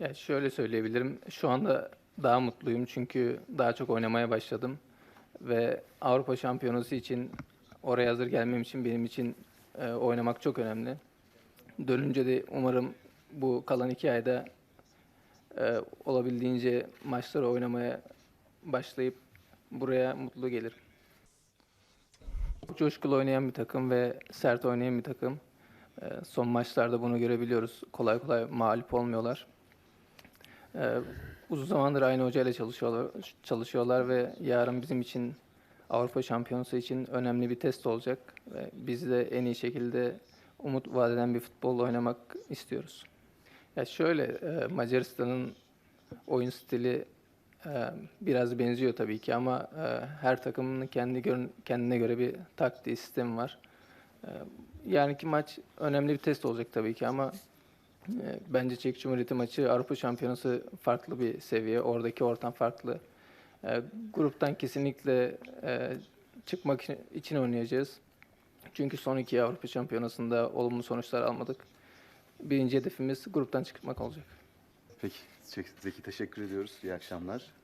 Ya şöyle söyleyebilirim. Şu anda daha mutluyum çünkü daha çok oynamaya başladım ve Avrupa Şampiyonası için oraya hazır gelmem için benim için e, oynamak çok önemli. Dönünce de umarım bu kalan iki ayda e, olabildiğince maçları oynamaya başlayıp buraya mutlu gelirim. Çok coşkulu oynayan bir takım ve sert oynayan bir takım. E, son maçlarda bunu görebiliyoruz. Kolay kolay mağlup olmuyorlar. Ee, uzun zamandır aynı hocayla çalışıyorlar, çalışıyorlar ve yarın bizim için Avrupa Şampiyonası için önemli bir test olacak. Ve biz de en iyi şekilde umut vadeden bir futbol oynamak istiyoruz. Ya şöyle e, Macaristan'ın oyun stili e, biraz benziyor tabii ki ama e, her takımın kendi kendine göre bir taktiği sistemi var. E, yarınki maç önemli bir test olacak tabii ki ama e, Bence Çek Cumhuriyeti maçı Avrupa Şampiyonası farklı bir seviye. Oradaki ortam farklı. E, gruptan kesinlikle e, çıkmak için oynayacağız. Çünkü son iki Avrupa Şampiyonası'nda olumlu sonuçlar almadık. Birinci hedefimiz gruptan çıkmak olacak. Peki Zeki teşekkür ediyoruz. İyi akşamlar.